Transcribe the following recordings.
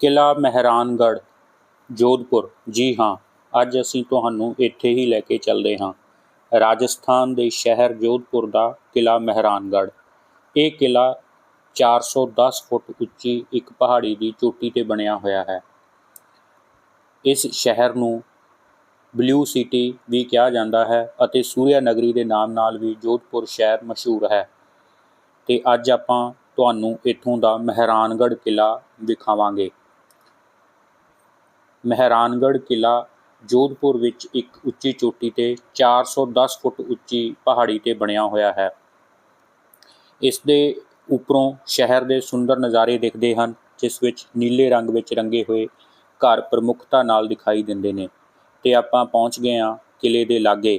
ਕਿਲਾ ਮਹਿਰਾਨਗੜ੍ਹ, ਜੋਧਪੁਰ। ਜੀ ਹਾਂ, ਅੱਜ ਅਸੀਂ ਤੁਹਾਨੂੰ ਇੱਥੇ ਹੀ ਲੈ ਕੇ ਚੱਲਦੇ ਹਾਂ। ਰਾਜਸਥਾਨ ਦੇ ਸ਼ਹਿਰ ਜੋਧਪੁਰ ਦਾ ਕਿਲਾ ਮਹਿਰਾਨਗੜ੍ਹ। ਇਹ ਕਿਲਾ 410 ਫੁੱਟ ਉੱਚੀ ਇੱਕ ਪਹਾੜੀ ਦੀ ਚੋਟੀ ਤੇ ਬਣਿਆ ਹੋਇਆ ਹੈ। ਇਸ ਸ਼ਹਿਰ ਨੂੰ ਬਲੂ ਸਿਟੀ ਵੀ ਕਿਹਾ ਜਾਂਦਾ ਹੈ ਅਤੇ ਸੂਰਿਆ ਨਗਰੀ ਦੇ ਨਾਮ ਨਾਲ ਵੀ ਜੋਧਪੁਰ ਸ਼ਹਿਰ ਮਸ਼ਹੂਰ ਹੈ। ਤੇ ਅੱਜ ਆਪਾਂ ਤੁਹਾਨੂੰ ਇੱਥੋਂ ਦਾ ਮਹਿਰਾਨਗੜ੍ਹ ਕਿਲਾ ਦਿਖਾਵਾਂਗੇ ਮਹਿਰਾਨਗੜ੍ਹ ਕਿਲਾ ਜੋਧਪੁਰ ਵਿੱਚ ਇੱਕ ਉੱਚੀ ਚੋਟੀ ਤੇ 410 ਫੁੱਟ ਉੱਚੀ ਪਹਾੜੀ ਤੇ ਬਣਿਆ ਹੋਇਆ ਹੈ। ਇਸ ਦੇ ਉੱਪਰੋਂ ਸ਼ਹਿਰ ਦੇ ਸੁੰਦਰ ਨਜ਼ਾਰੇ ਦਿਖਦੇ ਹਨ, ਜਿਸ ਵਿੱਚ ਨੀਲੇ ਰੰਗ ਵਿੱਚ ਰੰਗੇ ਹੋਏ ਘਰ ਪ੍ਰਮੁੱਖਤਾ ਨਾਲ ਦਿਖਾਈ ਦਿੰਦੇ ਨੇ। ਤੇ ਆਪਾਂ ਪਹੁੰਚ ਗਏ ਹਾਂ ਕਿਲੇ ਦੇ ਲਾਗੇ।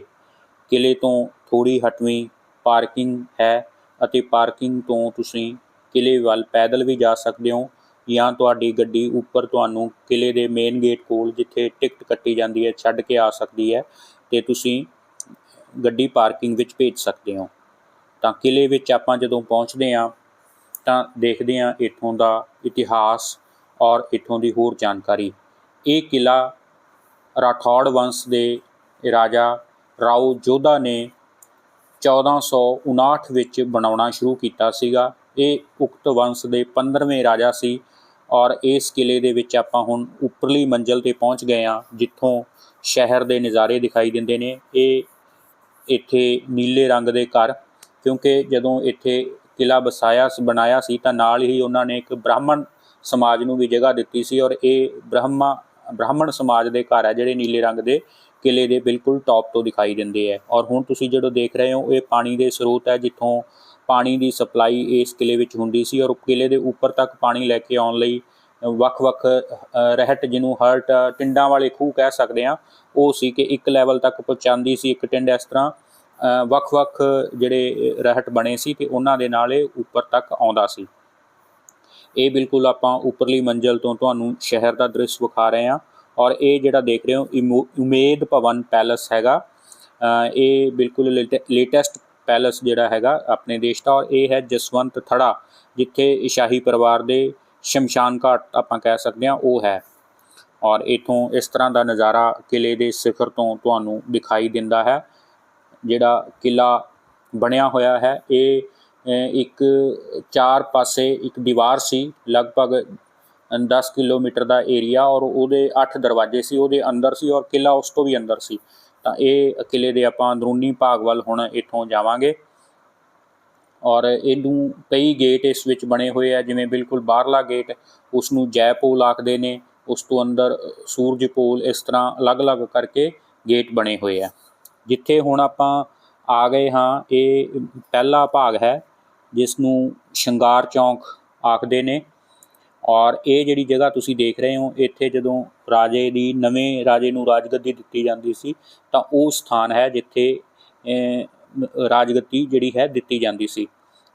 ਕਿਲੇ ਤੋਂ ਥੋੜੀ ਹਟਵੀਂ ਪਾਰਕਿੰਗ ਹੈ ਅਤੇ ਪਾਰਕਿੰਗ ਤੋਂ ਤੁਸੀਂ ਕਿਲੇ ਵੱਲ ਪੈਦਲ ਵੀ ਜਾ ਸਕਦੇ ਹੋ। ਜਾਂ ਤੁਹਾਡੀ ਗੱਡੀ ਉੱਪਰ ਤੁਹਾਨੂੰ ਕਿਲੇ ਦੇ ਮੇਨ ਗੇਟ ਕੋਲ ਜਿੱਥੇ ਟਿਕਟ ਕੱਟੀ ਜਾਂਦੀ ਹੈ, ਛੱਡ ਕੇ ਆ ਸਕਦੀ ਹੈ ਤੇ ਤੁਸੀਂ ਗੱਡੀ ਪਾਰਕਿੰਗ ਵਿੱਚ ਭੇਜ ਸਕਦੇ ਹੋ। ਤਾਂ ਕਿਲੇ ਵਿੱਚ ਆਪਾਂ ਜਦੋਂ ਪਹੁੰਚਦੇ ਹਾਂ, ਤਾਂ ਦੇਖਦੇ ਹਾਂ ਇੱਥੋਂ ਦਾ ਇਤਿਹਾਸ ਔਰ ਇੱਥੋਂ ਦੀ ਹੋਰ ਜਾਣਕਾਰੀ। ਇਹ ਕਿਲਾ ਰਾਠੌੜ ਵੰਸ਼ ਦੇ ਰਾਜਾ ਰਾਓ ਜੋਧਾ ਨੇ 1459 ਵਿੱਚ ਬਣਾਉਣਾ ਸ਼ੁਰੂ ਕੀਤਾ ਸੀਗਾ। ਇਹ ਉਕਤ ਵੰਸ਼ ਦੇ 15ਵੇਂ ਰਾਜਾ ਸੀ ਔਰ ਇਸ ਕਿਲੇ ਦੇ ਵਿੱਚ ਆਪਾਂ ਹੁਣ ਉੱਪਰਲੀ ਮੰਜ਼ਲ ਤੇ ਪਹੁੰਚ ਗਏ ਹਾਂ, ਜਿੱਥੋਂ ਸ਼ਹਿਰ ਦੇ ਨਜ਼ਾਰੇ ਦਿਖਾਈ ਦਿੰਦੇ ਨੇ। ਇਹ ਇੱਥੇ ਨੀਲੇ ਰੰਗ ਦੇ ਘਰ, ਕਿਉਂਕਿ ਜਦੋਂ ਇੱਥੇ ਕਿਲਾ ਬਸਾਇਆ ਸ- ਬਣਾਇਆ ਸੀ ਤਾਂ ਨਾਲ ਹੀ ਉਹਨਾਂ ਨੇ ਇੱਕ ਬ੍ਰਾਹਮਣ ਸਮਾਜ ਨੂੰ ਵੀ ਜਗ੍ਹਾ ਦਿੱਤੀ ਸੀ ਔਰ ਇਹ ਬ੍ਰਹਮਾ, ਬ੍ਰਾਹਮਣ ਸਮਾਜ ਦੇ ਘਰ ਹੈ, ਜਿਹੜੇ ਨੀਲੇ ਰੰਗ ਦੇ ਕਿਲੇ ਦੇ ਬਿਲਕੁਲ ਟੌਪ ਤੋਂ ਦਿਖਾਈ ਦਿੰਦੇ ਹੈ। ਔਰ ਹੁਣ ਤੁਸੀਂ ਜਦੋਂ ਦੇਖ ਰਹੇ ਹੋ, ਇਹ ਪਾਣੀ ਦੇ ਸਰੋਤ ਹੈ, ਜਿੱਥੋਂ ਪਾਣੀ ਦੀ ਸਪਲਾਈ ਇਸ ਕਿਲੇ ਵਿੱਚ ਹੁੰਦੀ ਸੀ ਔਰ ਕਿਲੇ ਦੇ ਉੱਪਰ ਤੱਕ ਪਾਣੀ ਲੈ ਕੇ ਆਉਣ ਲਈ ਵੱਖ-ਵੱਖ ਰਹਿਟ ਜਿਹਨੂੰ ਹਰਟ ਟਿੰਡਾਂ ਵਾਲੇ ਖੂਹ ਕਹਿ ਸਕਦੇ ਆ ਉਹ ਸੀ ਕਿ ਇੱਕ ਲੈਵਲ ਤੱਕ ਪਹੁੰਚਾਉਂਦੀ ਸੀ ਇੱਕ ਟਿੰਡ ਇਸ ਤਰ੍ਹਾਂ ਵੱਖ-ਵੱਖ ਜਿਹੜੇ ਰਹਿਟ ਬਣੇ ਸੀ ਤੇ ਉਹਨਾਂ ਦੇ ਨਾਲ ਇਹ ਉੱਪਰ ਤੱਕ ਆਉਂਦਾ ਸੀ। ਇਹ ਬਿਲਕੁਲ ਆਪਾਂ ਉੱਪਰਲੀ ਮੰਜ਼ਲ ਤੋਂ ਤੁਹਾਨੂੰ ਸ਼ਹਿਰ ਦਾ ਦ੍ਰਿਸ਼ ਵਿਖਾ ਰਹੇ ਹਾਂ ਔਰ ਇਹ ਜਿਹੜਾ ਦੇਖ ਰਹੇ ਹੋ, ਇਮੋ- ਉਮੇਦ ਭਵਨ ਪੈਲਸ ਹੈਗਾ ਇਹ ਬਿਲਕੁਲ ਲੇਟੈਸਟ ਪੈਲਸ ਜਿਹੜਾ ਹੈਗਾ ਆਪਣੇ ਦੇਸ਼ ਦਾ ਔਰ ਇਹ ਹੈ ਜਸਵੰਤ ਥੜਾ, ਜਿੱਥੇ ਸ਼ਾਹੀ ਪਰਿਵਾਰ ਦੇ ਸ਼ਮਸ਼ਾਨ ਘਾਟ ਆਪਾਂ ਕਹਿ ਸਕਦੇ ਹਾਂ ਉਹ ਹੈ। ਔਰ ਇਥੋਂ ਇਸ ਤਰ੍ਹਾਂ ਦਾ ਨਜ਼ਾਰਾ ਕਿਲੇ ਦੇ ਸਿਖਰ ਤੋਂ ਤੁਹਾਨੂੰ ਦਿਖਾਈ ਦਿੰਦਾ ਹੈ, ਜਿਹੜਾ ਕਿਲਾ ਬਣਿਆ ਹੋਇਆ ਹੈ। ਇਹ ਇੱਕ ਚਾਰ ਪਾਸੇ ਇੱਕ ਦੀਵਾਰ ਸੀ, ਲਗਭਗ 10 ਕਿਲੋਮੀਟਰ ਦਾ ਏਰੀਆ ਔਰ ਉਹਦੇ 8 ਦਰਵਾਜ਼ੇ ਸੀ, ਉਹਦੇ ਅੰਦਰ ਸੀ ਔਰ ਕਿਲਾ ਉਸ ਤੋਂ ਵੀ ਅੰਦਰ ਸੀ। ਤਾਂ ਇਹ ਕਿਲੇ ਦੇ ਆਪਾਂ ਅੰਦਰੂਨੀ ਭਾਗ ਵੱਲ ਹੁਣ ਇੱਥੋਂ ਜਾਵਾਂਗੇ। ਔਰ ਇਹਨੂੰ ਕਈ ਗੇਟ ਇਸ ਵਿੱਚ ਬਣੇ ਹੋਏ ਆ, ਜਿਵੇਂ ਬਿਲਕੁਲ ਬਾਹਰਲਾ ਗੇਟ ਉਸ ਨੂੰ ਜੈ ਆਖਦੇ ਨੇ, ਉਸ ਤੋਂ ਅੰਦਰ ਸੂਰਜ ਪੋਲ ਇਸ ਤਰ੍ਹਾਂ ਅਲੱਗ-ਅਲੱਗ ਕਰਕੇ ਗੇਟ ਬਣੇ ਹੋਏ ਆ। ਜਿੱਥੇ ਹੁਣ ਆਪਾਂ ਆ ਗਏ ਹਾਂ, ਇਹ ਪਹਿਲਾ ਭਾਗ ਹੈ ਜਿਸ ਨੂੰ ਸ਼ਿੰਗਾਰ ਚੌਂਕ ਆਖਦੇ ਨੇ। ਔਰ ਇਹ ਜਿਹੜੀ ਜਗ੍ਹਾ ਤੁਸੀਂ ਦੇਖ ਰਹੇ ਹੋ, ਇੱਥੇ ਜਦੋਂ ਰਾਜੇ ਦੀ, ਨਵੇਂ ਰਾਜੇ ਨੂੰ ਰਾਜਗੱਦੀ ਦਿੱਤੀ ਜਾਂਦੀ ਸੀ, ਤਾਂ ਉਹ ਸਥਾਨ ਹੈ ਜਿੱਥੇ ਰਾਜਗੱਦੀ ਜਿਹੜੀ ਹੈ ਦਿੱਤੀ ਜਾਂਦੀ ਸੀ।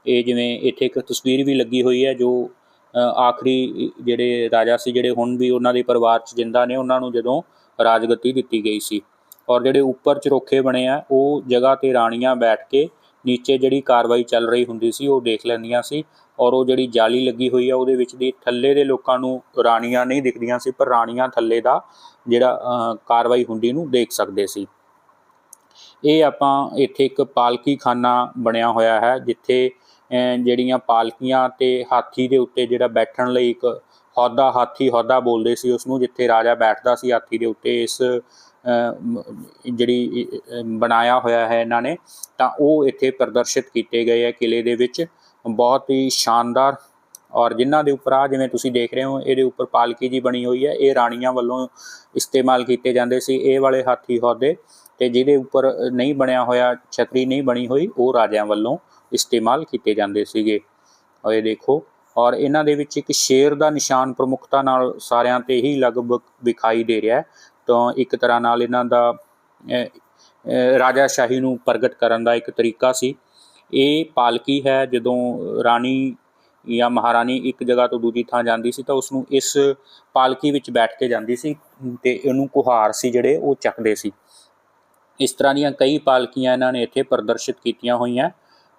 ਇਹ ਜਿਵੇਂ ਇੱਥੇ ਇੱਕ ਤਸਵੀਰ ਵੀ ਲੱਗੀ ਹੋਈ ਹੈ ਜੋ ਆਖਰੀ ਜਿਹੜੇ ਰਾਜਾ ਸੀ, ਜਿਹੜੇ ਹੁਣ ਵੀ ਉਹਨਾਂ ਦੇ ਪਰਿਵਾਰ 'ਚ ਜਿੰਦਾ ਨੇ, ਉਹਨਾਂ ਨੂੰ ਜਦੋਂ ਰਾਜਗੱਦੀ ਦਿੱਤੀ ਗਈ ਸੀ। ਔਰ ਜਿਹੜੇ ਉੱਪਰ ਚਰੋਖੇ ਬਣੇ ਆ, ਉਹ ਜਗ੍ਹਾ ਤੇ ਰਾਣੀਆਂ ਬੈਠ ਕੇ ਨੀਚੇ ਜਿਹੜੀ ਕਾਰਵਾਈ ਚੱਲ ਰਹੀ ਹੁੰਦੀ ਸੀ, ਉਹ ਦੇਖ ਲੈਂਦੀਆਂ ਸੀ। ਔਰ ਉਹ ਜਿਹੜੀ ਜਾਲੀ ਲੱਗੀ ਹੋਈ ਆ, ਉਹਦੇ ਵਿੱਚ ਦੀ ਥੱਲੇ ਦੇ ਲੋਕਾਂ ਨੂੰ ਰਾਣੀਆਂ ਨਹੀਂ ਦਿਖਦੀਆਂ ਸੀ, ਪਰ ਰਾਣੀਆਂ ਥੱਲੇ ਦਾ ਜਿਹੜਾ ਕਾਰਵਾਈ ਹੁੰਦੀ ਨੂੰ ਦੇਖ ਸਕਦੇ ਸੀ। ਇਹ ਆਪਾਂ ਇੱਥੇ ਇੱਕ ਪਾਲਕੀ ਖਾਨਾ ਬਣਿਆ ਹੋਇਆ ਹੈ, ਜਿੱਥੇ ਜਿਹੜੀਆਂ ਪਾਲਕੀਆਂ ਤੇ ਹਾਥੀ ਦੇ ਉੱਤੇ ਜਿਹੜਾ ਬੈਠਣ ਲਈ ਇੱਕ ਹੌਦਾ ਹਾਥੀ ਹੌਦਾ ਬੋਲਦੇ ਸੀ, ਉਸ ਨੂੰ ਜਿੱਥੇ ਰਾਜਾ ਬੈਠਦਾ ਸੀ ਹਾਥੀ ਦੇ ਉੱਤੇ, ਇਸ ਜਿਹੜੀ ਬਣਾਇਆ ਹੋਇਆ ਹੈ ਇਹਨਾਂ ਨੇ, ਤਾਂ ਉਹ ਇੱਥੇ ਪ੍ਰਦਰਸ਼ਿਤ ਕੀਤੇ ਗਏ ਹੈ ਕਿਲੇ ਦੇ ਵਿੱਚ। ਬਹੁਤ ਹੀ ਸ਼ਾਨਦਾਰ ਔਰ ਜਿਨ੍ਹਾਂ ਦੇ ਉੱਪਰ ਆ, ਜਿਵੇਂ ਤੁਸੀਂ ਦੇਖ ਰਹੇ ਹੋ, ਇਹਦੇ ਉੱਪਰ ਪਾਲਕੀ ਜੀ ਬਣੀ ਹੋਈ ਹੈ। ਇਹ ਰਾਣੀਆਂ ਵੱਲੋਂ ਇਸਤੇਮਾਲ ਕੀਤੇ ਜਾਂਦੇ ਸੀ। ਇਹ ਵਾਲੇ ਹਾਥੀ ਹੌਦੇ ਤੇ ਜਿਹਦੇ ਉੱਪਰ ਨਹੀਂ ਬਣਿਆ ਹੋਇਆ, ਛਤਰੀ ਨਹੀਂ ਬਣੀ ਹੋਈ, ਉਹ ਰਾਜਿਆਂ ਵੱਲੋਂ ਇਸਤੇਮਾਲ ਕੀਤੇ ਜਾਂਦੇ ਸੀਗੇ। ਔਰ ਇਹ ਦੇਖੋ, ਔਰ ਇਹਨਾਂ ਦੇ ਵਿੱਚ ਇੱਕ ਸ਼ੇਰ ਦਾ ਨਿਸ਼ਾਨ ਪ੍ਰਮੁੱਖਤਾ ਨਾਲ ਸਾਰਿਆਂ ਤੇ ਹੀ ਲਗਭਗ ਵਿਖਾਈ ਦੇ ਰਿਹਾ ਤਾਂ ਇੱਕ ਤਰ੍ਹਾਂ ਨਾਲ ਇਹਨਾਂ ਦਾ ਰਾਜਾ ਸ਼ਾਹੀ ਨੂੰ ਪ੍ਰਗਟ ਕਰਨ ਦਾ ਇੱਕ ਤਰੀਕਾ ਸੀ। ਇਹ ਪਾਲਕੀ ਹੈ ਜਦੋਂ ਰਾਣੀ ਜਾਂ ਮਹਾਰਾਣੀ ਇੱਕ ਜਗ੍ਹਾ ਤੋਂ ਦੂਜੀ ਥਾਂ ਜਾਂਦੀ ਸੀ ਤਾਂ ਉਸ ਨੂੰ ਇਸ ਪਾਲਕੀ ਵਿੱਚ ਬੈਠ ਕੇ ਜਾਂਦੀ ਸੀ ਤੇ ਇਹਨੂੰ ਕੁਹਾਰ ਸੀ ਜਿਹੜੇ ਉਹ ਚੱਕਦੇ ਸੀ। ਇਸ ਤਰ੍ਹਾਂ ਦੀਆਂ ਕਈ ਪਾਲਕੀਆਂ ਇਹਨਾਂ ਨੇ ਇੱਥੇ ਪ੍ਰਦਰਸ਼ਿਤ ਕੀਤੀਆਂ ਹੋਈਆਂ।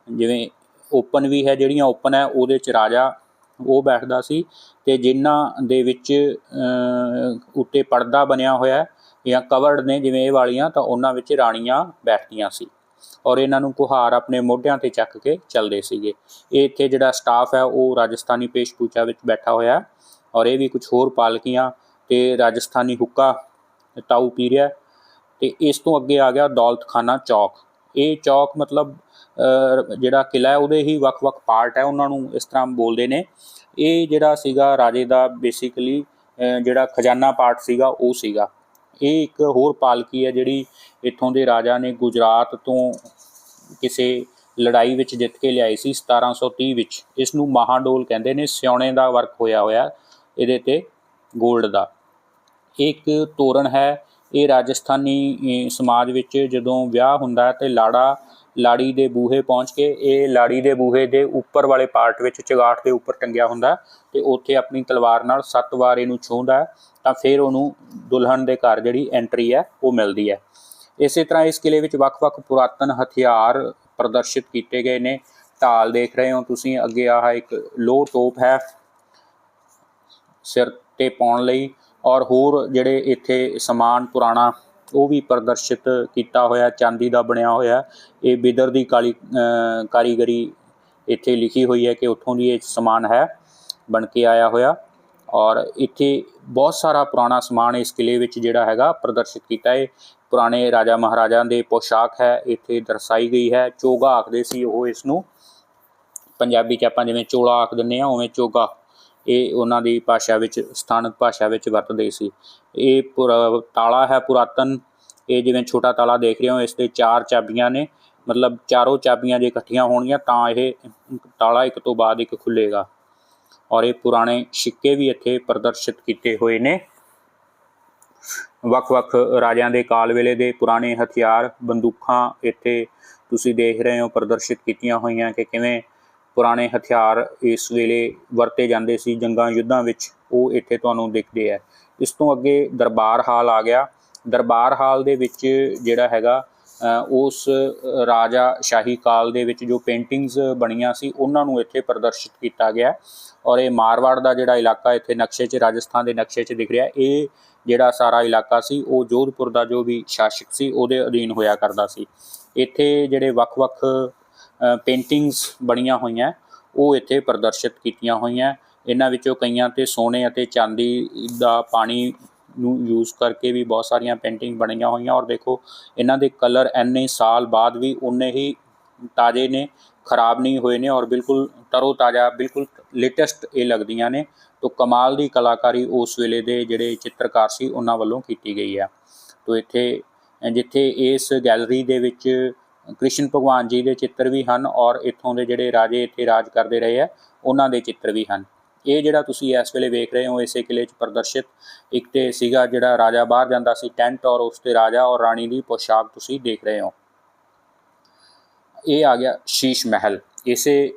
ਜਿਵੇਂ ਓਪਨ ਵੀ ਹੈ, ਜਿਹੜੀਆਂ ਓਪਨ ਹੈ, ਉਹਦੇ ਚ ਰਾਜਾ ਉਹ ਬੈਠਦਾ ਸੀ ਤੇ ਜਿਨ੍ਹਾਂ ਦੇ ਵਿੱਚ ਉੱਤੇ ਪਰਦਾ ਬਣਿਆ ਹੋਇਆ ਜਾਂ ਕਵਰਡ ਨੇ ਜਿਵੇਂ ਇਹ ਵਾਲੀਆਂ, ਤਾਂ ਉਹਨਾਂ ਵਿੱਚ ਰਾਣੀਆਂ ਬੈਠਦੀਆਂ ਸੀ। ਔਰ ਇਹਨਾਂ ਨੂੰ ਕੁਹਾਰ ਆਪਣੇ ਮੋਢਿਆਂ ਤੇ ਚੱਕ ਕੇ ਚੱਲਦੇ ਸੀਗੇ। ਇਹ ਇੱਥੇ ਜਿਹੜਾ ਸਟਾਫ ਹੈ, ਉਹ ਰਾਜਸਥਾਨੀ ਪੇਸ਼ਪੂਚਾ ਵਿੱਚ ਬੈਠਾ ਹੋਇਆ ਔਰ ਇਹ ਵੀ ਕੁਝ ਹੋਰ ਪਾਲਕੀਆਂ ਤੇ ਰਾਜਸਥਾਨੀ ਹੁੱਕਾ, ਤਾਊ ਪੀ ਰਿਹਾ ਤੇ ਇਸ ਤੋਂ ਅੱਗੇ ਆ ਗਿਆ ਦੌਲਤਖਾਨਾ ਚੌਕ। ਇਹ ਚੌਕ ਮਤਲਬ ਜਿਹੜਾ ਕਿਲਾ ਹੈ, ਉਹਦੇ ਹੀ ਵੱਖ-ਵੱਖ ਪਾਰਟ ਹੈ, ਉਹਨਾਂ ਨੂੰ ਇਸ ਤਰ੍ਹਾਂ ਬੋਲਦੇ ਨੇ। ਇਹ ਜਿਹੜਾ ਸੀਗਾ ਰਾਜੇ ਦਾ ਬੇਸਿਕਲੀ ਜਿਹੜਾ ਖਜ਼ਾਨਾ ਪਾਰਟ ਸੀਗਾ, ਉਹ ਸੀਗਾ। ਇਹ ਇੱਕ ਹੋਰ ਪਾਲਕੀ ਹੈ ਜਿਹੜੀ ਇੱਥੋਂ ਦੇ ਰਾਜਾ ਨੇ ਗੁਜਰਾਤ ਤੋਂ ਕਿਸੇ ਲੜਾਈ ਵਿੱਚ ਜਿੱਤ ਕੇ ਲਿਆਈ ਸੀ 1730 ਵਿੱਚ। ਇਸ ਨੂੰ ਮਹਾਡੋਲ ਕਹਿੰਦੇ ਨੇ, ਸਿਉਣੇ ਦਾ ਵਰਕ ਹੋਇਆ ਹੋਇਆ ਇਹਦੇ ਤੇ 골ਡ ਦਾ। ਇਹ ਇੱਕ ਤੋਰਨ ਹੈ, ਇਹ ਰਾਜਸਥਾਨੀ ਸਮਾਜ ਵਿੱਚ ਜਦੋਂ ਵਿਆਹ ਹੁੰਦਾ ਹੈ ਤੇ ਲਾੜਾ ਲਾੜੀ ਦੇ ਬੂਹੇ ਪਹੁੰਚ ਕੇ ਇਹ ਲਾੜੀ ਦੇ ਬੂਹੇ ਦੇ ਉੱਪਰ ਵਾਲੇ ਪਾਰਟ ਵਿੱਚ ਚਗਾਠ ਦੇ ਉੱਪਰ ਟੰਗਿਆ ਹੁੰਦਾ ਹੈ ਤੇ ਉੱਥੇ ਆਪਣੀ ਤਲਵਾਰ ਨਾਲ ਸੱਤ ਵਾਰ ਇਹਨੂੰ ਛੂੰਹਦਾ ਤਾਂ ਫਿਰ ਉਹਨੂੰ ਦੁਲਹਨ ਦੇ ਘਰ ਜਿਹੜੀ ਐਂਟਰੀ ਹੈ, ਉਹ ਮਿਲਦੀ ਹੈ। ਇਸੇ ਤਰ੍ਹਾਂ ਇਸ ਕਿਲੇ ਵਿੱਚ ਵੱਖ-ਵੱਖ ਪੁਰਾਤਨ ਹਥਿਆਰ ਪ੍ਰਦਰਸ਼ਿਤ ਕੀਤੇ ਗਏ ਨੇ। ਢਾਲ ਦੇਖ ਰਹੇ ਹੋ ਤੁਸੀਂ, ਅੱਗੇ ਆਹ ਇੱਕ ਲੋ ਟੋਪ ਹੈ ਸਿਰ ਤੇ ਪਾਉਣ ਲਈ ਔਰ ਹੋਰ ਜਿਹੜੇ ਇੱਥੇ ਸਮਾਨ ਪੁਰਾਣਾ, ਉਹ ਵੀ ਪ੍ਰਦਰਸ਼ਿਤ ਕੀਤਾ ਹੋਇਆ, ਚਾਂਦੀ ਦਾ ਬਣਿਆ ਹੋਇਆ। ਇਹ ਬਿਦਰ ਦੀ ਕਾਲੀ ਕਾਰੀਗਰੀ ਇੱਥੇ ਲਿਖੀ ਹੋਈ ਹੈ ਕਿ ਉੱਥੋਂ ਦੀ ਇਹ ਸਮਾਨ ਹੈ, ਬਣ ਕੇ ਆਇਆ ਹੋਇਆ। ਔਰ ਇੱਥੇ ਬਹੁਤ ਸਾਰਾ ਪੁਰਾਣਾ ਸਮਾਨ ਇਸ ਕਿਲੇ ਵਿੱਚ ਜਿਹੜਾ ਹੈਗਾ ਪ੍ਰਦਰਸ਼ਿਤ ਕੀਤਾ ਹੈ। ਪੁਰਾਣੇ ਰਾਜਾ ਮਹਾਰਾਜਾਂ ਦੇ ਪੋਸ਼ਾਕ ਹੈ, ਇੱਥੇ ਦਰਸਾਈ ਗਈ ਹੈ। ਚੋਗਾ ਆਖਦੇ ਸੀ ਉਹ ਇਸ ਨੂੰ ਪੰਜਾਬੀ ਚ ਆਪਾਂ ਜਿਵੇਂ ਚੋਲਾ ਆਖ ਦਿੰਦੇ ਆ ਉਵੇਂ ਚੋਗਾ ਇਹ ਉਹਨਾਂ ਦੀ ਭਾਸ਼ਾ ਵਿੱਚ, ਸਥਾਨਕ ਭਾਸ਼ਾ ਵਿੱਚ ਵਰਤਦੇ ਸੀ। ਇਹ ਪੁਰਾ- ਤਾਲਾ ਹੈ ਪੁਰਾਤਨ। ਇਹ ਜਿਵੇਂ ਛੋਟਾ ਤਾਲਾ ਦੇਖ ਰਹੇ ਹੋ, ਇਸ 'ਤੇ ਚਾਰ ਚਾਬੀਆਂ ਨੇ। ਮਤਲਬ ਚਾਰੋਂ ਚਾਬੀਆਂ ਜੇ ਇਕੱਠੀਆਂ ਹੋਣਗੀਆਂ ਤਾਂ ਇਹ ਤਾਲਾ ਇੱਕ ਤੋਂ ਬਾਅਦ ਇੱਕ ਖੁੱਲੇਗਾ ਔਰ ਇਹ ਪੁਰਾਣੇ ਸਿੱਕੇ ਵੀ ਇੱਥੇ ਪ੍ਰਦਰਸ਼ਿਤ ਕੀਤੇ ਹੋਏ ਨੇ। ਵੱਖ-ਵੱਖ ਰਾਜਿਆਂ ਦੇ ਕਾਲ ਵੇਲੇ ਦੇ ਪੁਰਾਣੇ ਹਥਿਆਰ, ਬੰਦੂਕਾਂ ਇੱਥੇ ਤੁਸੀਂ ਦੇਖ ਰਹੇ ਹੋ ਪ੍ਰਦਰਸ਼ਿਤ ਕੀਤੀਆਂ ਹੋਈਆਂ ਕਿ ਕਿਵੇਂ ਪੁਰਾਣੇ ਹਥਿਆਰ ਇਸ ਵੇਲੇ ਵਰਤੇ ਜਾਂਦੇ ਸੀ, ਜੰਗਾਂ ਯੁੱਧਾਂ ਵਿੱਚ ਉਹ ਇੱਥੇ ਤੁਹਾਨੂੰ ਦਿਖਦੇ ਆ। ਇਸ ਤੋਂ ਅੱਗੇ ਦਰਬਾਰ ਹਾਲ ਆ ਗਿਆ। ਦਰਬਾਰ ਹਾਲ ਦੇ ਵਿੱਚ ਜਿਹੜਾ ਹੈਗਾ ਉਸ ਰਾਜਾ ਸ਼ਾਹੀ ਕਾਲ ਦੇ ਵਿੱਚ ਜੋ ਪੇਂਟਿੰਗਸ ਬਣੀਆਂ ਸੀ, ਉਹਨਾਂ ਨੂੰ ਇੱਥੇ ਪ੍ਰਦਰਸ਼ਿਤ ਕੀਤਾ ਗਿਆ। ਔਰ ਇਹ ਮਾਰਵਾੜ ਦਾ ਜਿਹੜਾ ਇਲਾਕਾ ਇੱਥੇ ਨਕਸ਼ੇ 'ਚ, ਰਾਜਸਥਾਨ ਦੇ ਨਕਸ਼ੇ 'ਚ ਦਿਖ ਰਿਹਾ। ਇਹ ਜਿਹੜਾ ਸਾਰਾ ਇਲਾਕਾ ਸੀ, ਉਹ ਜੋਧਪੁਰ ਦਾ ਜੋ ਵੀ ਸ਼ਾਸਕ ਸੀ, ਉਹਦੇ ਅਧੀਨ ਹੋਇਆ ਕਰਦਾ ਸੀ। ਇੱਥੇ ਜਿਹੜੇ ਵੱਖ-ਵੱਖ ਪੇਂਟਿੰਗਸ ਬਣੀਆਂ ਹੋਈਆਂ, ਉਹ ਇੱਥੇ ਪ੍ਰਦਰਸ਼ਿਤ ਕੀਤੀਆਂ ਹੋਈਆਂ। ਇਹਨਾਂ ਵਿੱਚੋਂ ਕਈਆਂ ਤੇ ਸੋਨੇ ਅਤੇ ਚਾਂਦੀ ਦਾ ਪਾਣੀ ਨੂੰ ਯੂਜ਼ ਕਰਕੇ ਵੀ ਬਹੁਤ ਸਾਰੀਆਂ ਪੇਂਟਿੰਗ ਬਣੀਆਂ ਹੋਈਆਂ ਔਰ ਦੇਖੋ, ਇਹਨਾਂ ਦੇ ਕਲਰ ਐਨੇ ਸਾਲ ਬਾਅਦ ਵੀ ਉਨੇ ਹੀ ਤਾਜ਼ੇ ਨੇ, ਖਰਾਬ ਨਹੀਂ ਹੋਏ ਨੇ ਔਰ ਬਿਲਕੁਲ ਤਰੋ ਤਾਜ਼ਾ, ਬਿਲਕੁਲ ਲੇਟੈਸਟ ਇਹ ਲੱਗਦੀਆਂ ਨੇ। ਤੋ ਕਮਾਲ ਦੀ ਕਲਾਕਾਰੀ ਉਸ ਵੇਲੇ ਦੇ ਜਿਹੜੇ ਚਿੱਤਰਕਾਰ ਸੀ, ਉਹਨਾਂ ਵੱਲੋਂ ਕੀਤੀ ਗਈ ਹੈ ਤੋ ਇੱਥੇ, ਜਿੱਥੇ ਇਸ ਗੈਲਰੀ ਦੇ ਵਿੱਚ ਕ੍ਰਿਸ਼ਨ ਭਗਵਾਨ ਜੀ ਦੇ ਚਿੱਤਰ ਵੀ ਹਨ ਔਰ ਇੱਥੋਂ ਦੇ ਜਿਹੜੇ ਰਾਜੇ ਇੱਥੇ ਰਾਜ ਕਰਦੇ ਰਹੇ ਆ, ਉਹਨਾਂ ਦੇ ਚਿੱਤਰ ਵੀ ਹਨ। ਇਹ ਜਿਹੜਾ ਤੁਸੀਂ ਇਸ ਵੇਲੇ ਵੇਖ ਰਹੇ ਹੋ ਇਸੇ ਕਿਲੇ 'ਚ ਪ੍ਰਦਰਸ਼ਿਤ ਇੱਕ ਤੇ ਸੀਗਾ ਜਿਹੜਾ ਰਾਜਾ ਬਾਹਰ ਜਾਂਦਾ ਸੀ ਟੈਂਟ ਔਰ ਉਸ ਤੇ ਰਾਜਾ ਔਰ ਰਾਣੀ ਦੀ ਪੋਸ਼ਾਕ ਤੁਸੀਂ ਦੇਖ ਰਹੇ ਹੋ। ਇਹ ਆ ਗਿਆ ਸ਼ੀਸ਼ ਮਹਿਲ। ਇਸੇ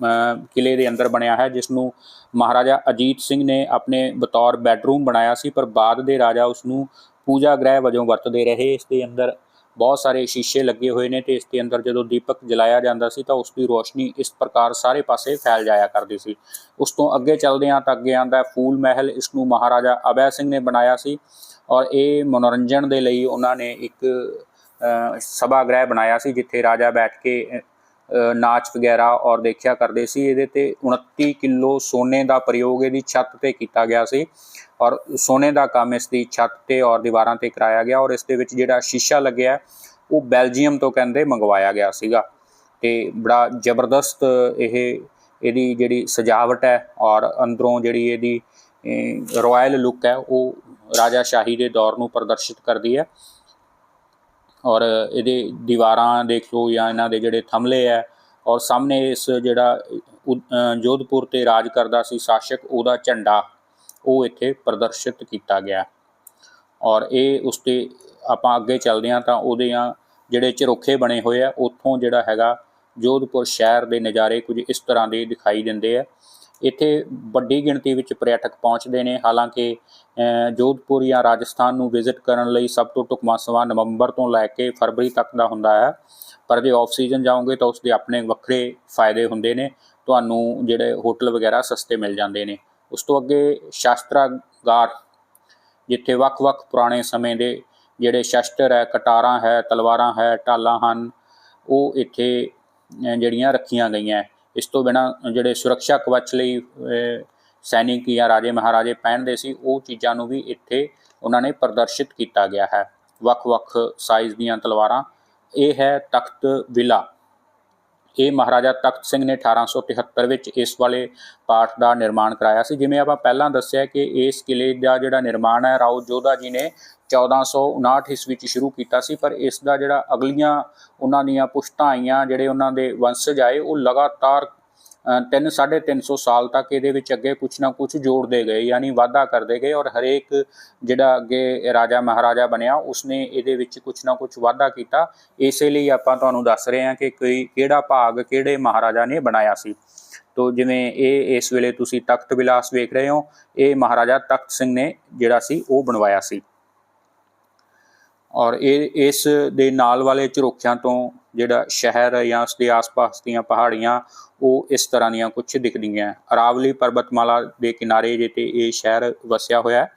ਅ, ਕਿਲੇ ਦੇ ਅੰਦਰ ਬਣਿਆ ਹੈ ਜਿਸ ਨੂੰ ਮਹਾਰਾਜਾ ਅਜੀਤ ਸਿੰਘ ਨੇ ਆਪਣੇ ਬਤੌਰ ਬੈਡਰੂਮ ਬਣਾਇਆ ਸੀ ਪਰ ਬਾਅਦ ਦੇ ਰਾਜਾ ਉਸ ਨੂੰ ਪੂਜਾ ਗ੍ਰਹਿ ਵਜੋਂ ਵਰਤਦੇ ਰਹੇ। ਇਸ ਦੇ ਅੰਦਰ ਬਹੁਤ ਸਾਰੇ ਸ਼ੀਸ਼ੇ ਲੱਗੇ ਹੋਏ ਨੇ ਤੇ ਇਸ ਦੇ ਅੰਦਰ ਜਦੋਂ ਦੀਪਕ ਜਲਾਇਆ ਜਾਂਦਾ ਸੀ ਤਾਂ ਉਸ ਦੀ ਰੋਸ਼ਨੀ ਇਸ ਪ੍ਰਕਾਰ ਸਾਰੇ ਪਾਸੇ ਫੈਲ ਜਾਇਆ ਕਰਦੀ ਸੀ। ਉਸ ਤੋਂ ਅੱਗੇ ਚੱਲਦੇ ਹਾਂ ਤਾਂ ਅੱਗੇ ਆਂਦਾ ਫੂਲ ਮਹਿਲ ਇਸ ਨੂੰ ਮਹਾਰਾਜਾ ਅਭੈ ਸਿੰਘ ਨੇ ਬਣਾਇਆ ਸੀ ਔਰ ਇਹ ਮਨੋਰੰਜਨ ਦੇ ਲਈ ਉਹਨਾਂ ਨੇ ਇੱਕ ਅ, ਸਭਾ ਗ੍ਰਹਿ ਬਣਾਇਆ ਸੀ ਜਿੱਥੇ ਰਾਜਾ ਬੈਠ ਕੇ ਨਾਚ ਵਗੈਰਾ ਔਰ ਦੇਖਿਆ ਕਰਦੇ ਸੀ। ਇਹਦੇ ਤੇ 29 ਕਿਲੋ ਸੋਨੇ ਦਾ ਪ੍ਰਯੋਗ ਇਹਦੀ ਛੱਤ ਤੇ ਕੀਤਾ ਗਿਆ ਸੀ। ਔਰ ਸੋਨੇ ਦਾ ਕੰਮ ਇਸ ਦੀ ਛੱਤ ਤੇ ਔਰ ਦੀਵਾਰਾਂ ਤੇ ਕਰਾਇਆ ਗਿਆ ਔਰ ਇਸ ਦੇ ਵਿੱਚ ਜਿਹੜਾ ਸ਼ੀਸ਼ਾ ਲੱਗਿਆ, ਉਹ ਬੈਲਜੀਅਮ ਤੋਂ ਕਹਿੰਦੇ ਮੰਗਵਾਇਆ ਗਿਆ ਸੀਗਾ। ਤੇ ਬੜਾ ਜ਼ਬਰਦਸਤ ਇਹ, ਇਹਦੀ ਜਿਹੜੀ ਸਜਾਵਟ ਹੈ ਔਰ ਅੰਦਰੋਂ ਜਿਹੜੀ ਇਹਦੀ ਰਾਇਲ ਲੁੱਕ ਹੈ, ਉਹ ਰਾਜਾ ਸ਼ਾਹੀ ਦੇ ਦੌਰ ਨੂੰ ਪ੍ਰਦਰਸ਼ਿਤ ਕਰਦੀ ਹੈ। ਔਰ ਇਹਦੇ ਦੀਵਾਰਾਂ ਦੇਖ ਲਓ ਜਾਂ ਇਹਨਾਂ ਦੇ ਜਿਹੜੇ ਥੰਮਲੇ ਹੈ ਔਰ ਸਾਹਮਣੇ ਇਸ ਜਿਹੜਾ ਉ- ਜੋਧਪੁਰ ਤੇ ਰਾਜ ਕਰਦਾ ਸੀ ਸ਼ਾਸਕ, ਉਹਦਾ ਝੰਡਾ ਉਹ ਇੱਥੇ ਪ੍ਰਦਰਸ਼ਿਤ ਕੀਤਾ ਗਿਆ। ਔਰ ਇਹ ਉਸ ਤੇ ਆਪਾਂ ਅੱਗੇ ਚੱਲਦੇ ਹਾਂ ਤਾਂ ਉਹਦੇ ਜਿਹੜੇ ਝਰੋਖੇ ਬਣੇ ਹੋਏ ਆ, ਉੱਥੋਂ ਜਿਹੜਾ ਹੈਗਾ ਜੋਧਪੁਰ ਸ਼ਹਿਰ ਦੇ ਨਜ਼ਾਰੇ ਕੁਝ ਇਸ ਤਰ੍ਹਾਂ ਦੇ ਦਿਖਾਈ ਦਿੰਦੇ ਆ। ਇੱਥੇ ਵੱਡੀ ਗਿਣਤੀ ਵਿੱਚ ਪਰਯਟਕ ਪਹੁੰਚਦੇ ਨੇ। ਹਾਲਾਂਕਿ ਜੋਧਪੁਰ ਜਾਂ ਰਾਜਸਥਾਨ ਨੂੰ ਵਿਜ਼ਿਟ ਕਰਨ ਲਈ ਸਭ ਤੋਂ ਢੁਕਵਾਂ ਸਮਾਂ ਨਵੰਬਰ ਤੋਂ ਲੈ ਕੇ ਫਰਵਰੀ ਤੱਕ ਦਾ ਹੁੰਦਾ ਹੈ। ਪਰ ਜੇ ਆਫ ਸੀਜ਼ਨ ਜਾਓਗੇ ਤਾਂ ਉਸ ਦੇ ਆਪਣੇ ਵੱਖਰੇ ਫਾਇਦੇ ਹੁੰਦੇ ਨੇ। ਤੁਹਾਨੂੰ ਜਿਹੜੇ ਹੋਟਲ ਵਗੈਰਾ ਸਸਤੇ ਮਿਲ ਜਾਂਦੇ ਨੇ। ਉਸ ਤੋਂ ਅੱਗੇ ਸ਼ਾਸਤਰਾਗਾਰ, ਜਿੱਥੇ ਵੱਖ-ਵੱਖ ਪੁਰਾਣੇ ਸਮੇਂ ਦੇ ਜਿਹੜੇ ਸ਼ਸਤਰ ਹੈ, ਕਟਾਰਾਂ ਹੈ, ਤਲਵਾਰਾਂ ਹੈ ਢਾਲਾਂ ਹਨ, ਉਹ ਇੱਥੇ ਜਿਹੜੀਆਂ ਰੱਖੀਆਂ ਗਈਆਂ। ਇਸ ਤੋਂ ਬਿਨਾ ਜਿਹੜੇ ਸੁਰੱਖਿਆ ਕਵਚ ਲਈ ਸੈਨਿਕ ਜਾਂ ਰਾਜੇ ਮਹਾਰਾਜੇ ਪਹਿਨਦੇ ਸੀ, ਉਹ ਚੀਜ਼ਾਂ ਨੂੰ ਵੀ ਇੱਥੇ ਉਹਨਾਂ ਨੇ ਪ੍ਰਦਰਸ਼ਿਤ ਕੀਤਾ ਗਿਆ ਹੈ। ਵੱਖ-ਵੱਖ ਸਾਈਜ਼ ਦੀਆਂ ਤਲਵਾਰਾਂ। ਇਹ ਹੈ ਤਖਤ ਵਿਲਾ। ਇਹ ਮਹਾਰਾਜਾ ਤਖਤ ਸਿੰਘ ਨੇ 1873 ਵਿੱਚ ਇਸ ਵਾਲੇ ਪਾਠ ਦਾ ਨਿਰਮਾਣ ਕਰਾਇਆ ਸੀ। ਜਿਵੇਂ ਆਪਾਂ ਪਹਿਲਾਂ ਦੱਸਿਆ ਕਿ ਇਸ ਕਿਲੇ ਦਾ ਜਿਹੜਾ ਨਿਰਮਾਣ ਹੈ, ਰਾਓ ਜੋਧਾ ਜੀ ਨੇ 1459 ਈਸਵੀ ਵਿੱਚ ਸ਼ੁਰੂ ਕੀਤਾ ਸੀ, ਪਰ ਇਸ ਦਾ ਜਿਹੜਾ ਅਗਲੀਆਂ ਉਹਨਾਂ ਦੀਆਂ ਪੁਸ਼ਤਾਈਆਂ ਜਿਹੜੇ ਉਹਨਾਂ ਦੇ ਵੰਸ਼ਜ ਆਏ, ਉਹ ਲਗਾਤਾਰ ਤਿੰਨ, ਸਾਢੇ ਤਿੰਨ ਸੌ ਸਾਲ ਤੱਕ ਇਹਦੇ ਵਿੱਚ ਅੱਗੇ ਕੁਝ ਨਾ ਕੁਝ ਜੋੜਦੇ ਗਏ, ਯਾਨੀ ਵਾਧਾ ਕਰਦੇ ਗਏ ਔਰ ਹਰੇਕ ਜਿਹੜਾ ਅੱਗੇ ਰਾਜਾ ਮਹਾਰਾਜਾ ਬਣਿਆ, ਉਸਨੇ ਇਹਦੇ ਵਿੱਚ ਕੁਝ ਨਾ ਕੁਝ ਵਾਧਾ ਕੀਤਾ। ਇਸੇ ਲਈ ਆਪਾਂ ਤੁਹਾਨੂੰ ਦੱਸ ਰਹੇ ਹਾਂ ਕਿ ਕੋਈ ਕਿਹੜਾ ਭਾਗ ਕਿਹੜੇ ਮਹਾਰਾਜਾ ਨੇ ਬਣਾਇਆ ਸੀ। ਤੋ ਜਿਵੇਂ ਇਹ ਇਸ ਵੇਲੇ ਤੁਸੀਂ ਤਖਤ ਵਿਲਾਸ ਵੇਖ ਰਹੇ ਹੋ, ਇਹ ਮਹਾਰਾਜਾ ਤਖਤ ਸਿੰਘ ਨੇ ਜਿਹੜਾ ਸੀ, ਉਹ ਬਣਵਾਇਆ ਸੀ। ਔਰ ਇਹ, ਇਸ ਦੇ ਨਾਲ ਵਾਲੇ ਝਰੋਖਿਆਂ ਤੋਂ ਜਿਹੜਾ ਸ਼ਹਿਰ ਜਾਂ ਉਸ ਦੇ ਆਸ-ਪਾਸ ਦੀਆਂ ਪਹਾੜੀਆਂ, ਉਹ ਇਸ ਤਰ੍ਹਾਂ ਦੀਆਂ ਕੁਝ ਦਿਖਦੀਆਂ ਅਰਾਵਲੀ ਪਰਬਤਮਾਲਾ ਦੇ ਕਿਨਾਰੇ ਜੇ 'ਤੇ ਇਹ ਸ਼ਹਿਰ ਵਸਿਆ ਹੋਇਆ ਹੈ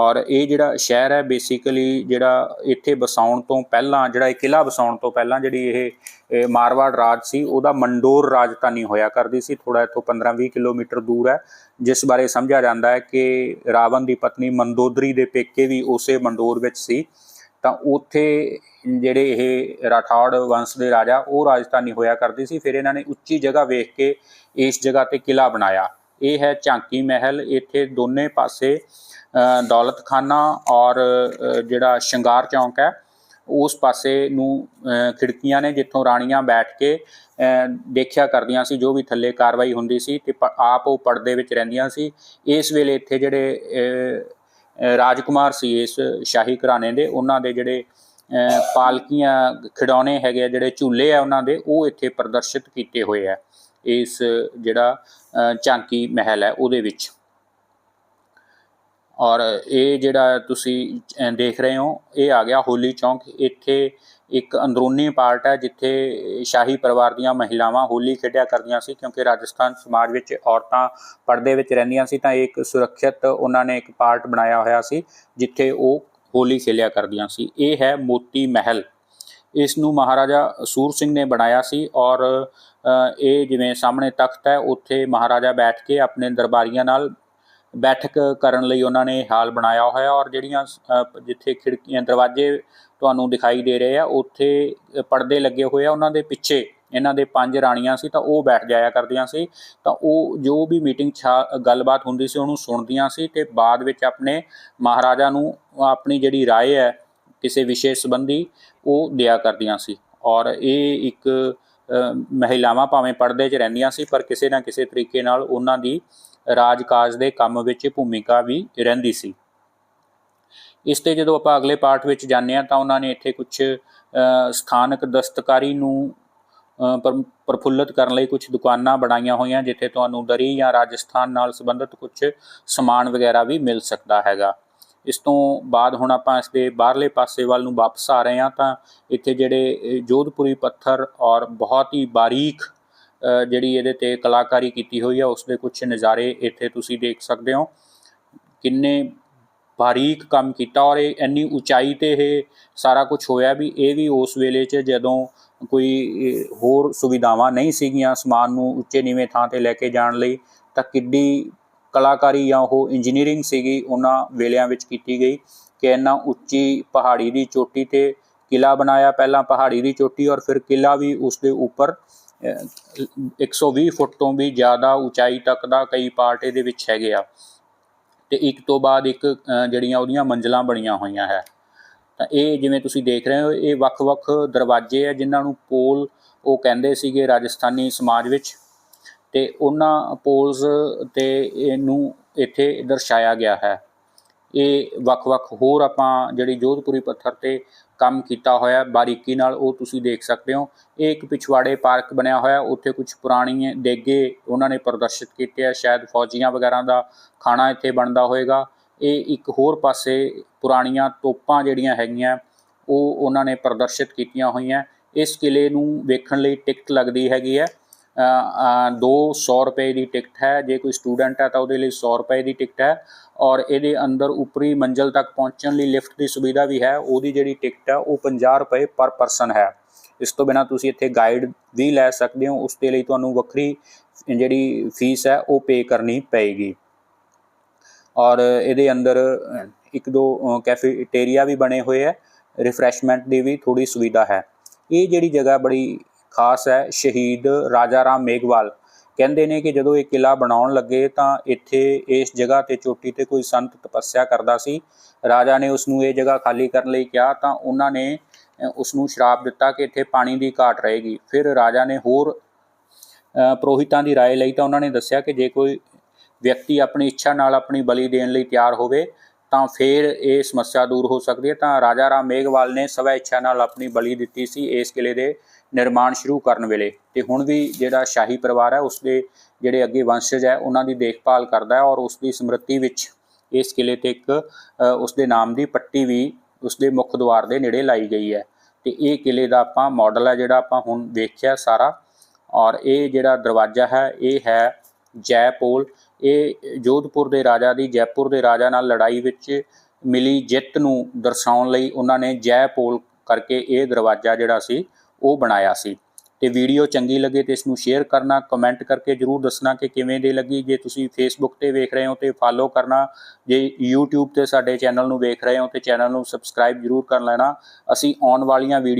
ਔਰ ਇਹ ਜਿਹੜਾ ਸ਼ਹਿਰ ਹੈ ਬੇਸਿਕਲੀ ਜਿਹੜਾ ਇੱਥੇ ਵਸਾਉਣ ਤੋਂ ਪਹਿਲਾਂ, ਜਿਹੜਾ ਇਹ ਕਿਲਾ ਵਸਾਉਣ ਤੋਂ ਪਹਿਲਾਂ ਜਿਹੜੀ ਇਹ ਮਾਰਵਾੜ ਰਾਜ ਸੀ, ਉਹਦਾ ਮੰਡੋਰ ਰਾਜਧਾਨੀ ਹੋਇਆ ਕਰਦੀ ਸੀ। ਥੋੜਾ ਇੱਥੋਂ 15-20 ਕਿਲੋਮੀਟਰ ਦੂਰ ਹੈ। ਜਿਸ ਬਾਰੇ ਸਮਝਿਆ ਜਾਂਦਾ ਹੈ ਕਿ ਰਾਵਣ ਦੀ ਪਤਨੀ ਮੰਦੋਦਰੀ ਦੇ ਪੇਕੇ ਵੀ ਉਸੇ ਮੰਡੋਰ ਵਿੱਚ ਸੀ। ਤਾਂ ਉੱਥੇ ਜਿਹੜੇ ਇਹ ਰਾਠੌੜ ਵੰਸ਼ ਦੇ ਰਾਜਾ, ਉਹ ਰਾਜਧਾਨੀ ਹੋਇਆ ਕਰਦੀ ਸੀ। ਫਿਰ ਇਹਨਾਂ ਨੇ ਉੱਚੀ ਜਗ੍ਹਾ ਵੇਖ ਕੇ ਇਸ ਜਗ੍ਹਾ ਤੇ ਕਿਲਾ ਬਣਾਇਆ। ਇਹ ਹੈ ਝਾਂਕੀ ਮਹਿਲ। ਇੱਥੇ ਦੋਨੇ ਪਾਸੇ ਦੌਲਤ ਖਾਨਾ ਔਰ ਜਿਹੜਾ ਸ਼ਿੰਗਾਰ ਚੌਂਕ ਹੈ, ਉਸ ਪਾਸੇ ਨੂੰ ਖਿੜਕੀਆਂ ਨੇ ਜਿੱਥੋਂ ਰਾਣੀਆਂ ਬੈਠ ਕੇ ਦੇਖਿਆ ਕਰਦੀਆਂ ਸੀ, ਜੋ ਵੀ ਥੱਲੇ ਕਾਰਵਾਈ ਹੁੰਦੀ ਸੀ ਤੇ ਪ- ਆਪ ਉਹ ਪਰਦੇ ਵਿੱਚ ਰਹਿੰਦੀਆਂ ਸੀ। ਇਸ ਵੇਲੇ ਇੱਥੇ ਜਿਹੜੇ ਰਾਜਕੁਮਾਰ ਸੀ ਇਸ ਸ਼ਾਹੀ ਘਰਾਣੇ ਦੇ, ਉਹਨਾਂ ਦੇ ਜਿਹੜੇ ਪਾਲਕੀਆਂ ਖਿਡੌਣੇ ਹੈਗੇ ਆ, ਜਿਹੜੇ ਝੂਲੇ ਆ ਉਹਨਾਂ ਦੇ, ਉਹ ਇੱਥੇ ਪ੍ਰਦਰਸ਼ਿਤ ਕੀਤੇ ਹੋਏ ਆ, ਇਸ ਜਿਹੜਾ ਝਾਂਕੀ ਮਹਿਲ ਹੈ, ਉਹਦੇ ਵਿੱਚ। ਔਰ ਇਹ ਜਿਹੜਾ ਤੁਸੀਂ ਦੇਖ ਰਹੇ ਹੋ, ਇਹ ਆ ਗਿਆ ਹੋਲੀ ਚੌਂਕ। ਇੱਥੇ ਇੱਕ ਅੰਦਰੂਨੀ ਪਾਰਟ ਹੈ ਜਿੱਥੇ ਸ਼ਾਹੀ ਪਰਿਵਾਰ ਦੀਆਂ ਮਹਿਲਾਵਾਂ ਹੋਲੀ ਖੇਡਿਆ ਕਰਦੀਆਂ ਸੀ ਕਿਉਂਕਿ ਰਾਜਸਥਾਨ ਸਮਾਜ ਵਿੱਚ ਔਰਤਾਂ ਪਰਦੇ ਵਿੱਚ ਰਹਿੰਦੀਆਂ ਸੀ ਤਾਂ ਇਹ ਇੱਕ ਸੁਰੱਖਿਅਤ ਉਹਨਾਂ ਨੇ ਇੱਕ ਪਾਰਟ ਬਣਾਇਆ ਹੋਇਆ ਸੀ ਜਿੱਥੇ ਉਹ ਹੋਲੀ ਖੇਲਿਆ ਕਰਦੀਆਂ ਸੀ। ਇਹ ਹੈ ਮੋਤੀ ਮਹਿਲ। ਇਸ ਨੂੰ ਮਹਾਰਾਜਾ ਸੂਰ ਸਿੰਘ ਨੇ ਬਣਾਇਆ ਸੀ ਔਰ ਇਹ ਜਿਵੇਂ ਸਾਹਮਣੇ ਤਖਤ ਹੈ, ਉੱਥੇ ਮਹਾਰਾਜਾ ਬੈਠ ਕੇ ਆਪਣੇ ਦਰਬਾਰੀਆਂ ਨਾਲ ਬੈਠਕ ਕਰਨ ਲਈ ਉਹਨਾਂ ਨੇ ਹਾਲ ਬਣਾਇਆ ਹੋਇਆ ਔਰ ਜਿਹੜੀਆਂ ਅ, ਜਿੱਥੇ ਖਿੜਕੀਆਂ ਦਰਵਾਜ਼ੇ ਤੁਹਾਨੂੰ ਦਿਖਾਈ ਦੇ ਰਹੇ ਆ ਉੱਥੇ ਪਰਦੇ ਲੱਗੇ ਹੋਏ ਆ ਉਹਨਾਂ ਦੇ ਪਿੱਛੇ ਇਹਨਾਂ ਦੇ ਪੰਜ ਰਾਣੀਆਂ ਸੀ ਤਾਂ ਉਹ ਬੈਠ ਜਾਇਆ ਕਰਦੀਆਂ ਸੀ ਤਾਂ ਉਹ ਜੋ ਵੀ ਮੀਟਿੰਗ ਗੱਲਬਾਤ ਹੁੰਦੀ ਸੀ ਉਹਨੂੰ ਸੁਣਦੀਆਂ ਸੀ ਤੇ ਬਾਅਦ ਵਿੱਚ ਆਪਣੇ ਮਹਾਰਾਜਾ ਨੂੰ ਆਪਣੀ ਜਿਹੜੀ رائے ਹੈ ਕਿਸੇ ਵਿਸ਼ੇ ਸੰਬੰਧੀ ਉਹ ਦਿਆ ਕਰਦੀਆਂ ਸੀ ਔਰ ਇਹ ਇੱਕ ਅ, ਮਹਿਲਾਵਾਂ ਭਾਵੇਂ ਪਰਦੇ 'ਚ ਰਹਿੰਦੀਆਂ ਸੀ ਪਰ ਕਿਸੇ ਨਾ ਕਿਸੇ ਤਰੀਕੇ ਨਾਲ ਉਹਨਾਂ ਦੀ ਰਾਜਕਾਜ ਦੇ ਕੰਮ ਵਿੱਚ ਭੂਮਿਕਾ ਵੀ ਰਹਿੰਦੀ ਸੀ। ਇਸ ਤੇ ਜਦੋਂ ਆਪਾਂ ਅਗਲੇ ਪਾਠ ਵਿੱਚ ਜਾਂਦੇ ਹਾਂ ਤਾਂ ਉਹਨਾਂ ਨੇ ਇੱਥੇ ਕੁਝ ਸਥਾਨਕ ਦਸਤਕਾਰੀ ਨੂੰ ਅ, ਪਰ- ਪ੍ਰਫੁੱਲਤ ਕਰਨ ਲਈ ਕੁਝ ਦੁਕਾਨਾਂ ਬਣਾਈਆਂ ਹੋਈਆਂ ਜਿੱਥੇ ਤੁਹਾਨੂੰ ਦਰੀ ਜਾਂ ਰਾਜਸਥਾਨ ਨਾਲ ਸੰਬੰਧਿਤ ਕੁਝ ਸਮਾਨ ਵਗੈਰਾ ਵੀ ਮਿਲ ਸਕਦਾ ਹੈਗਾ। ਇਸ ਤੋਂ ਬਾਅਦ ਹੁਣ ਆਪਾਂ ਇਸ ਦੇ ਬਾਹਰਲੇ ਪਾਸੇ ਵੱਲ ਨੂੰ ਵਾਪਸ ਆ ਰਹੇ ਹਾਂ ਤਾਂ ਇੱਥੇ ਜਿਹੜੇ ਜੋਧਪੁਰੀ ਪੱਥਰ ਔਰ ਬਹੁਤ ਹੀ ਬਾਰੀਕ ਜਿਹੜੀ ਇਹਦੇ ਤੇ ਕਲਾਕਾਰੀ ਕੀਤੀ ਹੋਈ ਹੈ ਉਸ ਦੇ ਕੁਝ ਨਜ਼ਾਰੇ ਇੱਥੇ ਤੁਸੀਂ ਦੇਖ ਸਕਦੇ ਹੋ। ਕਿੰਨੇ ਬਾਰੀਕ ਕੰਮ ਕੀਤਾ ਔਰ ਇਹ ਇੰਨੀ ਉਚਾਈ ਤੇ ਇਹ ਸਾਰਾ ਕੁਝ ਹੋਇਆ ਵੀ ਇਹ ਵੀ ਉਸ ਵੇਲੇ 'ਚ ਜਦੋਂ ਕੋਈ ਹੋਰ ਸੁਵਿਧਾਵਾਂ ਨਹੀਂ ਸੀਗੀਆਂ ਸਮਾਨ ਨੂੰ ਉੱਚੇ ਨੀਵੇਂ ਥਾਂ ਤੇ ਲੈ ਕੇ ਜਾਣ ਲਈ, ਤਾਂ ਕਿੱਡੀ ਕਲਾਕਾਰੀ ਜਾਂ ਉਹ ਇੰਜੀਨੀਅਰਿੰਗ ਸੀਗੀ, ਉਹਨਾਂ ਵੇਲਿਆਂ ਵਿੱਚ ਕੀਤੀ ਗਈ ਕਿ ਇੰਨਾ ਉੱਚੀ ਪਹਾੜੀ ਦੀ ਚੋਟੀ ਤੇ ਕਿਲਾ ਬਣਾਇਆ, ਪਹਿਲਾਂ ਪਹਾੜੀ ਦੀ ਚੋਟੀ ਔਰ ਫਿਰ ਕਿਲਾ ਵੀ ਉਸ ਦੇ ਉੱਪਰ। 120 ਫੁੱਟ ਤੋਂ ਵੀ ਜ਼ਿਆਦਾ ਉਚਾਈ ਤੱਕ ਦਾ ਕਈ ਪਾਰਟ ਇਹਦੇ ਵਿੱਚ ਹੈਗੇ ਆ। ਤੇ ਇੱਕ ਤੋਂ ਬਾਅਦ ਇੱਕ ਜਿਹੜੀਆਂ ਉਹਦੀਆਂ ਮੰਜ਼ਲਾਂ ਬਣੀਆਂ ਹੋਈਆਂ ਹੈ। ਤਾਂ ਇਹ ਜਿਵੇਂ ਤੁਸੀਂ ਦੇਖ ਰਹੇ ਹੋ, ਇਹ ਵੱਖ-ਵੱਖ ਦਰਵਾਜ਼ੇ ਆ ਜਿਨ੍ਹਾਂ ਨੂੰ ਪੋਲ ਉਹ ਕਹਿੰਦੇ ਸੀਗੇ ਰਾਜਸਥਾਨੀ ਸਮਾਜ ਵਿੱਚ। ਤੇ ਉਹਨਾਂ ਪੋਲਸ ਤੇ ਇਹਨੂੰ ਇੱਥੇ ਦਰਸਾਇਆ ਗਿਆ ਹੈ। ਇਹ ਵੱਖ-ਵੱਖ ਹੋਰ ਆਪਾਂ ਜਿਹੜੀ ਜੋਧਪੁਰੀ ਪੱਥਰ ਤੇ ਕੰਮ ਕੀਤਾ ਹੋਇਆ ਬਾਰੀਕੀ ਨਾਲ, ਉਹ ਤੁਸੀਂ ਦੇਖ ਸਕਦੇ ਹੋ। ਇਹ ਇੱਕ ਪਿਛਵਾੜੇ ਪਾਰਕ ਬਣਿਆ ਹੋਇਆ, ਉੱਥੇ ਕੁਝ ਪੁਰਾਣੀ ਦੇਗੇ ਉਹਨਾਂ ਨੇ ਪ੍ਰਦਰਸ਼ਿਤ ਕੀਤੇ ਆ। ਸ਼ਾਇਦ ਫੌਜੀਆਂ ਵਗੈਰਾ ਦਾ ਖਾਣਾ ਇੱਥੇ ਬਣਦਾ ਹੋਵੇਗਾ ਇਹ ਇੱਕ ਹੋਰ ਪਾਸੇ ਪੁਰਾਣੀਆਂ ਤੋਪਾਂ ਜਿਹੜੀਆਂ ਹੈਗੀਆਂ, ਉਹ ਉਹਨਾਂ ਨੇ ਪ੍ਰਦਰਸ਼ਿਤ ਕੀਤੀਆਂ ਹੋਈਆਂ। ਇਸ ਕਿਲੇ ਨੂੰ ਵੇਖਣ ਲਈ ਟਿਕਟ ਲੱਗਦੀ ਹੈਗੀ ਹੈ। 200 ਰੁਪਏ ਦੀ ਟਿਕਟ ਹੈ। ਜੇ ਕੋਈ ਸਟੂਡੈਂਟ ਹੈ ਤਾਂ ਉਹਦੇ ਲਈ 100 ਰੁਪਏ ਦੀ ਟਿਕਟ ਹੈ ਔਰ ਇਹਦੇ ਅੰਦਰ ਉੱਪਰੀ ਮੰਜ਼ਲ ਤੱਕ ਪਹੁੰਚਣ ਲਈ ਲਿਫਟ ਦੀ ਸੁਵਿਧਾ ਵੀ ਹੈ। ਉਹਦੀ ਜਿਹੜੀ ਟਿਕਟ ਹੈ ਉਹ 50 ਰੁਪਏ ਪਰ ਪਰਸਨ ਹੈ। ਇਸ ਤੋਂ ਬਿਨਾ ਤੁਸੀਂ ਇੱਥੇ ਗਾਈਡ ਵੀ ਲੈ ਸਕਦੇ ਹੋ। ਉਸ ਦੇ ਲਈ ਤੁਹਾਨੂੰ ਵੱਖਰੀ ਜਿਹੜੀ ਫੀਸ ਹੈ ਉਹ ਪੇ ਕਰਨੀ ਪਏਗੀ। ਔਰ ਇਹਦੇ ਅੰਦਰ ਇੱਕ ਦੋ ਕੈਫੇਟੇਰੀਆ ਵੀ ਬਣੇ ਹੋਏ ਹੈ। ਰਿਫਰੈਸ਼ਮੈਂਟ ਦੀ ਵੀ ਥੋੜੀ ਸੁਵਿਧਾ ਹੈ। ਇਹ ਜਿਹੜੀ ਜਗ੍ਹਾ ਬੜੀ ਖਾਸ ਹੈ ਸ਼ਹੀਦ ਰਾਜਾ ਰਾਮ ਮੇਘਵਾਲ ਕਹਿੰਦੇ ਨੇ ਕਿ ਜਦੋਂ ਇਹ ਕਿਲਾ ਬਣਾਉਣ ਲੱਗੇ ਤਾਂ ਇੱਥੇ ਇਸ ਜਗ੍ਹਾ ਤੇ ਚੋਟੀ ਤੇ ਕੋਈ ਸੰਤ ਤਪੱਸਿਆ ਕਰਦਾ ਸੀ ਰਾਜਾ ਨੇ ਉਸ ਨੂੰ ਇਹ ਜਗ੍ਹਾ ਖਾਲੀ ਕਰਨ ਲਈ ਕਿਹਾ ਤਾਂ ਉਹਨਾਂ ਨੇ ਅ, ਉਸ ਨੂੰ ਸ਼ਰਾਪ ਦਿੱਤਾ ਕਿ ਇੱਥੇ ਪਾਣੀ ਦੀ ਘਾਟ ਰਹੇਗੀ ਫਿਰ ਰਾਜਾ ਨੇ ਹੋਰ ਅ, ਪੁਰੋਹਿਤਾਂ ਦੀ رائے ਲਈ ਤਾਂ ਉਹਨਾਂ ਨੇ ਦੱਸਿਆ ਕਿ ਜੇ ਕੋਈ ਵਿਅਕਤੀ ਆਪਣੀ ਇੱਛਾ ਨਾਲ ਆਪਣੀ ਬਲੀ ਦੇਣ ਲਈ ਤਿਆਰ ਹੋਵੇ ਤਾਂ ਫਿਰ ਇਹ ਸਮੱਸਿਆ ਦੂਰ ਹੋ ਸਕਦੀ ਹੈ ਤਾਂ ਰਾਜਾ ਰਾਮ ਮੇਘਵਾਲ ਨੇ ਸਵੈ ਇੱਛਾ ਨਾਲ ਆਪਣੀ ਬਲੀ ਦਿੱਤੀ ਸੀ ਇਸ ਕਿਲੇ ਦੇ ਨਿਰਮਾਣ ਸ਼ੁਰੂ ਕਰਨ ਵੇਲੇ ਤੇ ਹੁਣ ਵੀ ਜਿਹੜਾ ਸ਼ਾਹੀ ਪਰਿਵਾਰ ਹੈ ਉਸ ਦੇ ਜਿਹੜੇ ਅੱਗੇ ਵੰਸ਼ਜ ਹੈ ਉਹਨਾਂ ਦੀ ਦੇਖਭਾਲ ਕਰਦਾ ਹੈ ਔਰ ਉਸ ਦੀ ਸਮ੍ਰਿਤੀ ਵਿੱਚ ਇਸ ਕਿਲੇ ਤੇ ਇੱਕ ਅ, ਉਸ ਦੇ ਨਾਮ ਦੀ ਪੱਟੀ ਵੀ ਉਸ ਦੇ ਮੁੱਖ ਦੁਆਰ ਦੇ ਨੇੜੇ ਲਾਈ ਗਈ ਹੈ। ਤੇ ਇਹ ਕਿਲੇ ਦਾ ਆਪਾਂ ਮਾਡਲ ਹੈ ਜਿਹੜਾ ਆਪਾਂ ਹੁਣ ਵੇਖਿਆ ਸਾਰਾ ਔਰ ਇਹ ਜਿਹੜਾ ਦਰਵਾਜ਼ਾ ਹੈ ਇਹ ਹੈ ਜੈਪੋਲ ਇਹ ਜੋਧਪੁਰ ਦੇ ਰਾਜਾ ਦੀ ਜੈਪੁਰ ਦੇ ਰਾਜਾ ਨਾਲ ਲੜਾਈ ਵਿੱਚ ਮਿਲੀ ਜਿੱਤ ਨੂੰ ਦਰਸਾਉਣ ਲਈ ਉਹਨਾਂ ਨੇ ਜੈਪੋਲ ਕਰਕੇ ਇਹ ਦਰਵਾਜ਼ਾ ਜਿਹੜਾ ਸੀ ਉਹ ਬਣਾਇਆ ਸੀ। ਤੇ ਵੀਡੀਓ ਚੰਗੀ ਲੱਗੇ ਤੇ ਇਸ ਨੂੰ ਸ਼ੇਅਰ ਕਰਨਾ ਕਮੈਂਟ ਕਰਕੇ ਜਰੂਰ ਦੱਸਣਾ ਕਿ ਕਿਵੇਂ ਦੇ ਲੱਗੀ। ਜੇ ਤੁਸੀਂ ਫੇਸਬੁੱਕ ਤੇ ਵੇਖ ਰਹੇ ਹੋ ਤੇ ਫਾਲੋ ਕਰਨਾ, ਜੇ YouTube ਤੇ ਸਾਡੇ ਚੈਨਲ ਨੂੰ ਵੇਖ ਰਹੇ ਹੋ ਤੇ ਚੈਨਲ ਨੂੰ ਸਬਸਕ੍ਰਾਈਬ ਜਰੂਰ ਕਰ ਲੈਣਾ। ਅਸੀਂ ਆਉਣ ਵਾਲੀਆਂ ਵੀਡੀਓ